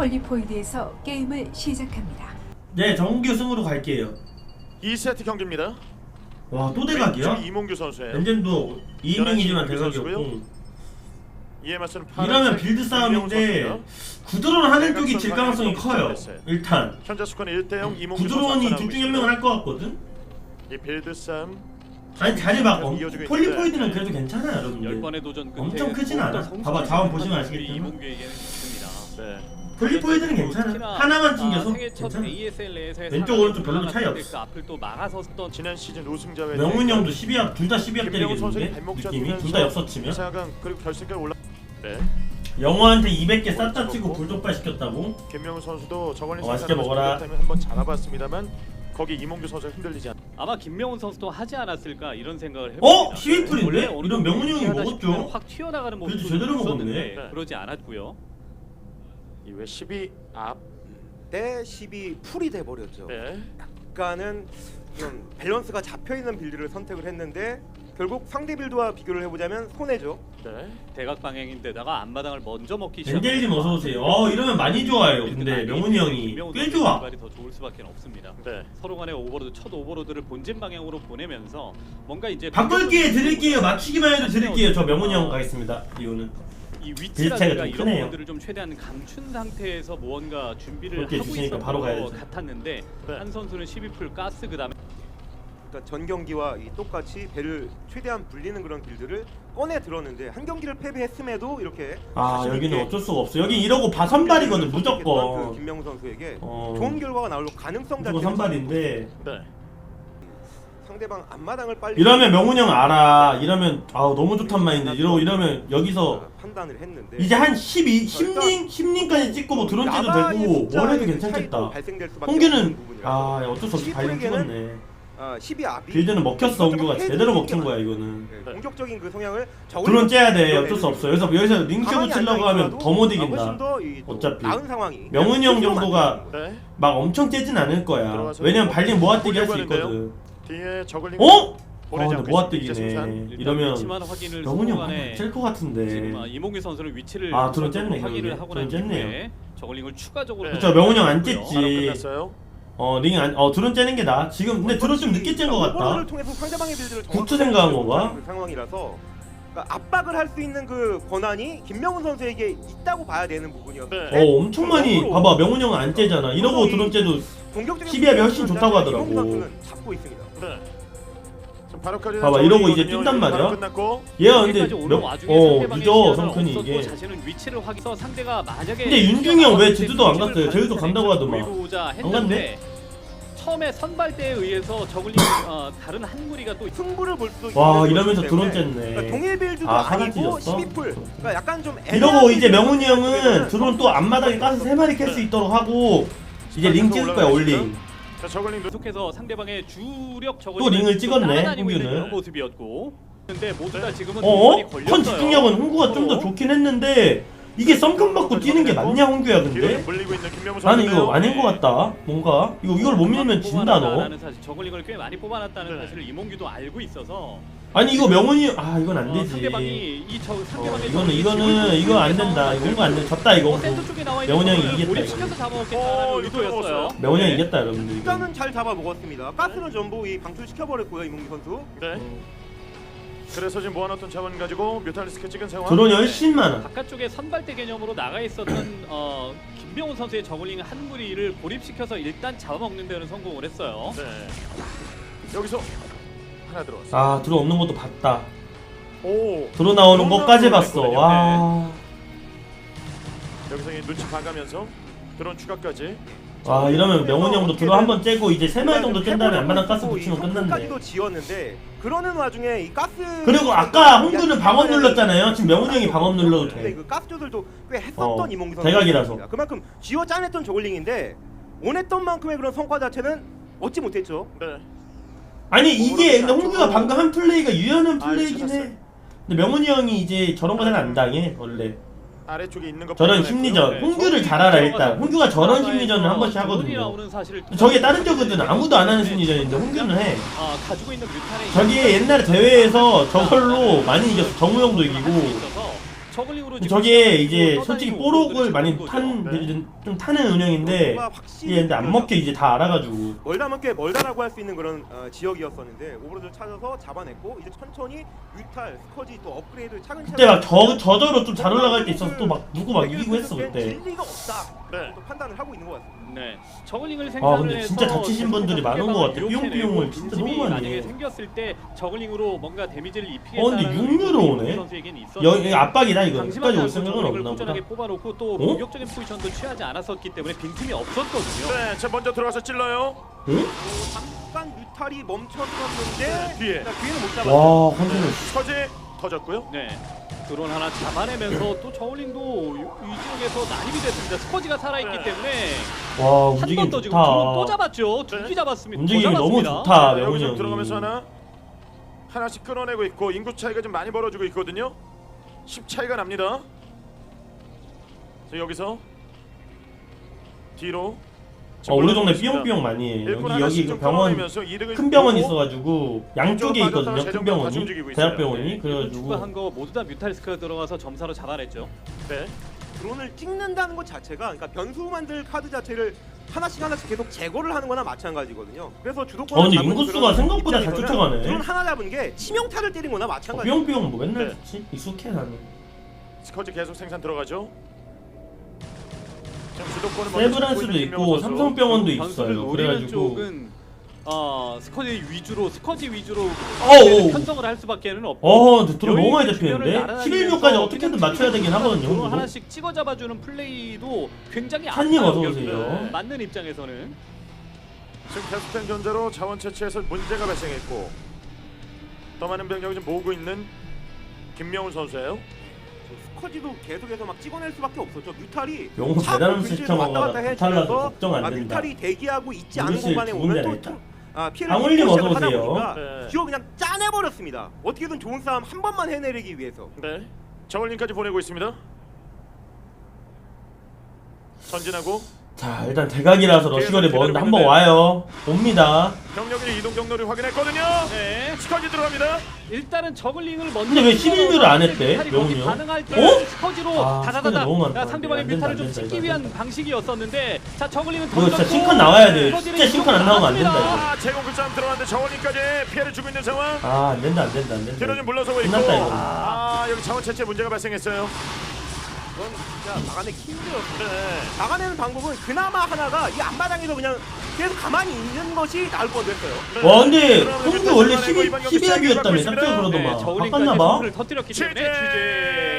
폴리포이드에서 게임을 시작합니다. 네, 정규 승으로 갈게요. 2세트 경기입니다. 와, 또 대각이야? 왼쪽 이몽규 선수예요. 렌젠도 2인용이지만 연하신 대각이었고. 이에 맞서는 이러면 파란색 빌드 싸움인데 구드론 하는 쪽이 질 가능성이 커요. 일단 현재 스코어 1대 0 이몽규 구드론이 둘 중에 한 명을 할 것 같거든. 이 빌드 싸움 아니 자리 막 엄- 이어지고 폴리포이드는 있는데. 그래도 괜찮아요, 여러분들. 열 번의 도전 끝에 엄청 크진 않아. 봐봐, 자원 보시면 아시겠지만. 이몽규에게는. 네. 폴리포이드는 괜찮아. 하나만 아, 튕겨서 괜찮아. 왼쪽, 오른쪽 별로 차이 없어. 앞을 또 막아섰던 지난 시즌 우승자회 명훈 형도 12합 둘다 12합 김명훈 선수의 때리겠는데 발목 느낌이 둘다 역서 치면 4강 그리고 결승까지 올라. 네. 영호한테 200개 쌌다 치고 불독발 시켰다고? 김명훈 선수도 저번에 어, 맛있게 먹어라. 한번 잡아봤습니다만 거기 이몽규 선수가 흔들리지 않. 아마 김명훈 선수도 하지 않았을까 이런 생각을 어? 해봅니다. 12풀인데? 원래 어느 이런 명훈이 형이 먹었죠? 확 튀어나가는 모습도 그래도 제대로 먹었네. 네. 그러지 않았고요. 이외 12 앞. 때 10이 풀이 돼 버렸죠. 네. 약간은 좀 밸런스가 잡혀 있는 빌드를 선택을 했는데 결국 상대 빌드와 비교를 해보자면 손해죠. 네. 대각 방향인데다가 앞마당을 먼저 먹기 벤젤님 어서 오세요. 어 이러면 많이 좋아요. 근데 명훈이 형이 꽤 좋아. 발이 더 좋을 수밖에 없습니다. 네. 서로 간의 오버로드 첫 오버로드를 본진 방향으로 보내면서 뭔가 이제 바꿀 기회 드릴게요. 맞추기만 해도 드릴게요. 저 명훈이 형 가겠습니다. 이유는 이 위치라든가 좀 이런 크네요. 부분들을 좀 최대한 감춘 상태에서 무언가 준비를 그렇게 하고 해주시니까 있었던 바로 것 가야죠. 같았는데 네. 한 선수는 12풀 가스 그다음에 그러니까 전 경기와 이 똑같이 배를 최대한 불리는 그런 빌드를 꺼내 들었는데 한 경기를 패배했음에도 이렇게 아 자신 여기는 있게 어쩔 수가 없어. 여기 이러고 바 선발이거든 선택했던 그 무조건. 김명훈 선수에게 어 좋은 결과가 나올 가능성 무조건 자체는 선발인데 네. 상대방 앞마당을 빨리 이러면 명훈 형 알아. 이러면 아우 너무 좋단 말인데 이러 이러면 여기서 판단을 했는데 이제 한 12, 10링, 10링까지 찍고 뭐 드론 째도 나바의 되고 숫자의 뭘 해도 그 괜찮겠다. 홍규는 아 어쩔 수 없이 12 찍었네. 아, 12 압이 빌드는 먹혔어 홍규가 제대로 게 먹힌 거야. 이거는. 네, 공격적인 그 성향을 드론 째야 돼 어쩔 수 없어. 여기서 여기서 링크 가만히 붙이려고 앉아 하면 더 못 있더라도 훨씬 이긴다. 더 이, 또 어차피. 나은 상황이 명훈이 형 정도가. 네. 막 엄청 째진 않을 거야. 들어가서 왜냐면 발림 모아뛰기 할 수 있거든. 뒤에 저글링. 어? 아 근데. 승산. 이러면 명훈이 형 찔것 지금 같은데. 아, 이몽규 선수는 위치를 아, 드론 우선적으로 쨌네, 확인을. 하고 드론 난 쨌네요. 이후에 저글링을 추가적으로 네. 그쵸 명훈이 형안 했고요. 쨌지. 하나 끝났어요. 어링안어 드론 째는 게 나. 지금 근데 드론 좀 늦게 짠 것 같다. 오버로드를 통해서 상대방의 빌드를 구투 정확하게 생각한 건가? 그 상황이라서 그러니까 압박을 할 수 있는 그 권한이 김명훈 선수에게 있다고 봐야 되는 부분이었어요. 네. 어 엄청 많이 봐봐 명훈이 형은 안 째잖아. 이러고 이- 드론 째도 공격적인 12 합이 훨씬 좋다고 하더라고. 선수는 잡고 있습니다. 봐봐, 이러고 이제 뛴단 말이야. 얘가 근데 어 상대방의 늦어 성큰이 이게. 자신은 위치를 확인해서 상대가 만약에 근데 윤중이 형 왜 제주도 안 갔어요? 제주도 간다고 하더만. 안 갔네? 처음에 선발대에 의해서 저글링 어, 다른 한 무리가 또 승부를 볼 수도 와 이러면서 드론 쨌네. 그러니까 동일 빌드도 아, 하나 아니고 찢었어? 12풀. 그러니까 약간 좀 이러고 이제 명훈이 형은 드론 또 앞마당에 가서 세 마리 캘 수 있도록 하고 이제 링 찍을 거야 올링. 자, 저글링 눈- 계속해서 상대방의 주력 저글링 또 링을 찍었네, 홍규는. 모습이었고 근데 모두 다 지금은 어? 동선이 걸렸어요. 컨 집중력은 홍구가 좀더 서로. 좋긴 했는데 이게 썬큰 받고 뛰는 게 맞냐 홍규야 뒤로 근데? 물리고 있는 김명훈 나는 선수인데요. 이거 아닌 것 같다 뭔가 이거 이걸 못 밀면 진다 너 뽑아놨다라는 사실 저글링을 꽤 많이 뽑아놨다는 네. 사실을 이몽규도 알고 있어서 아니 이거 명훈이 아 이건 안 어, 되지 상대방이 이저 어, 상대방의 이거는 저글링이 이거는 지금 이거 안 된다 이거 안 돼. 졌다 이거 어, 센터 쪽에 나와 있는 명훈이 형이 이겼다, 몰입시켜서. 잡아먹겠다는 어, 의도였어요. 명훈이 형이 네. 이겼다 여러분들 이거 일단은 잘 잡아 먹었습니다. 가스는 전부 이 방출시켜 버렸고요 이몽규 선수. 네. 그래서 지금 모아놨던 자원 가지고 뮤탈리스크 찍은 상황. 훨씬 많아 바깥쪽에 선발대 개념으로 나가 있었던 어, 김병훈 선수의 저글링 한 무리를 고립시켜서 일단 잡아먹는 데는 성공을 했어요. 네. 여기서 하나 들어왔어. 아 드론 없는 것도 봤다 오. 드론 나오는 것까지 봤어 거거든요. 와 여기서 이 눈치 봐가면서 드론 추가까지. 와 이러면 명훈이 형도 드론 한번 째고 이제 세 마리 정도 뗀 다음에 안마당 가스 이 붙이면 끝났네 성큼까지도 지었는데 그러는 와중에 이 가스 그리고 아까 홍구는 방업 눌렀잖아요 지금 명훈이 형이 방업 눌러도 근데 돼 그 가스 조절도 꽤 했었던 어, 이몽규 선수 대각이라서. 그만큼 쥐어 짜냈던 저글링인데 원했던 만큼의 그런 성과 자체는 얻지 못했죠. 네. 아니 이게 근데 홍구가 안쪽으로. 방금 한 플레이가 유연한 아, 플레이긴. 해 근데 명훈이 형이 이제 저런 거잘안 당해 원래 아래쪽에 있는 거. 저런. 심리전 네. 홍규를 잘 알아 일단 홍규가 저런 심리전을 한 번씩 하거든요 저게 다른 쪽은 아무도 안 하는 심리전인데 홍규는 해 아, 저기 옛날에 대회에서 저걸로 많이 이겼어 정우영도 이기고 저글링으로 지금 저게 이제 솔직히 뽀록을 많이 거죠. 탄 네. 좀, 타는 운영인데 이게 근데 안 먹게 이제 다 알아가지고 멀다면 꽤 멀다라고 할 수 있는 그런 어, 지역이었었는데 오버로드를 찾아서 잡아냈고 이제 천천히 뮤탈, 스커지 또 업그레이드 차근차근 그때 막 저 저저로 좀 잘 올라갈 때 있어서 또 막 누구 막 이기고 했어 질 그때 리가 없다. 네. 또 판단을 하고 있는 것 같습니다. 네, 저글링을 아, 생산을 근데 해서 진짜 다치신 분들이 많은 것 같아. 이렇게 삐용삐용을 진짜 너무 많이 만약에 해. 생겼을 때 저글링으로 뭔가 데미지를 어, 입히겠다는 근데 육류로 오네? 선수에겐 있었는데 압박이다 이거 끝까지 올 생각은 없나 보다 뽑아놓고 또 어? 공격적인 포지션도 취하지 않았었기 때문에 빈틈이 없었거든요. 네, 자 먼저 들어가서 찔러요. 응? 어, 잠깐 뮤탈이 멈췄었는데 네, 뒤에. 뒤에는 못 잡았어요. 와 컨트롤 서지 터졌고요. 네. 드론 하나 잡아내면서 또 저울링도 이 지역에서 난입이 됐습니다. 스커지가 살아있기 네. 때문에 와한 움직임 더 지금 드론 또 좋다 잡았죠. 네. 두기 잡았습니다. 움직임이 더 너무 잡았습니다. 좋다 네, 명훈이 여기서 형이 들어가면서 하나 하나씩 끊어내고 있고 인구 차이가 좀 많이 벌어지고 있거든요. 10 차이가 납니다. 자, 여기서 뒤로 어, 우리 동네. 삐용삐용 많이 해 여기 여기 좀그 병원 큰 병원 있어가지고 양쪽에 있거든요 큰 병원이. 대학병원이 네. 그래가지고 추가한 거 모두 다 뮤탈스크가 들어가서 점사로 잡아냈죠. 네. 드론을 찍는다는 것 자체가 그러니까 변수 만들 카드 자체를 하나씩 하나씩 계속 제거를 하는 거나 마찬가지거든요. 그래서 주도권 어, 근데 인구수가 생각보다 잘 쫓아가네. 드론 하나 잡은 게 치명타를 때린 거나 어, 마찬가지. 삐용삐용 뭐 맨날 네. 좋지 익숙해 나는 스커지 계속 생산 들어가죠. 지금 주도권을 먼저 잡고 세브란스도 있는 있고 선수. 삼성병원도 변수를 있어요 노리는 그래가지고 쪽은 어, 스커지 위주로 스커지 위주로 어우. 편성을 할 수밖에는 없고 어 근데 드론 너무 많이 잡히는데 날아다니면서 11묘까지 어떻게든 맞춰야 되긴 하거든요 드론 형도 하나씩 찍어 잡아주는 플레이도 굉장히 어서 오세요. 결국은. 맞는 입장에서는 지금 계속된 견제로 자원 채취에서 문제가 발생했고 더 많은 병력을 좀 모으고 있는 김명훈 선수예요. 스커지도 계속해서 막 찍어낼 수밖에 없었죠. 뮤탈이 영웅 차 대단한 근처에서 시스템 왔다 갔다 해주면서 걱정 안 아, 된다. 뮤탈이 대기하고 있지 않은 공간에 두 오면 또 아, 피해를 방울님 입고 시작을 하다 오세요. 보니까 네. 기어 그냥 짜내버렸습니다. 어떻게든 좋은 싸움 한 번만 해내기 위해서. 네. 저울링까지 보내고 있습니다. 전진하고 자 일단 대각이라서 러시거리 먼데 한번. 와요 옵니다 병력의 이동 경로를 확인했거든요. 네. 스커지 들어갑니다. 일단은 저글링을 먼저 근데 왜 11묘를 안 했대, 뮤탈이 명훈이 거기 형? 반응할 때 어? 스커지로 아, 다다다다 스커지 너무 많다. 그러니까 상대방의 안 된다, 안좀 된다, 찍기 이거 위한 방식이었었는데 자 저글링은 이거 진짜 던졌고 싱컨 나와야 돼. 진짜 싱컨 안 나오면 안 된다, 나왔습니다. 아, 제공급 싸움 들어갔는데 저울링까지 피해를 주고 있는 상황. 아 안된다 안된다 안된다 뒤로 좀 물러서고 있고. 끝났다, 이거. 아, 여기 자원 채취에 문제가 발생했어요. 그건 진짜 막아내기 힘들었어요. 네. 막아내는 방법은 그나마 하나가 이 앞마당에서 그냥 계속 가만히 있는 것이 나을 뻔했어요. 네. 와 근데 그러면 형도 일단 원래 들어가고 12, 이번 경기 12합이었다며 시작하고 깜짝 그러더만 네, 저글링까지 바꿨나봐 터뜨렸기 때문에 취재! 취재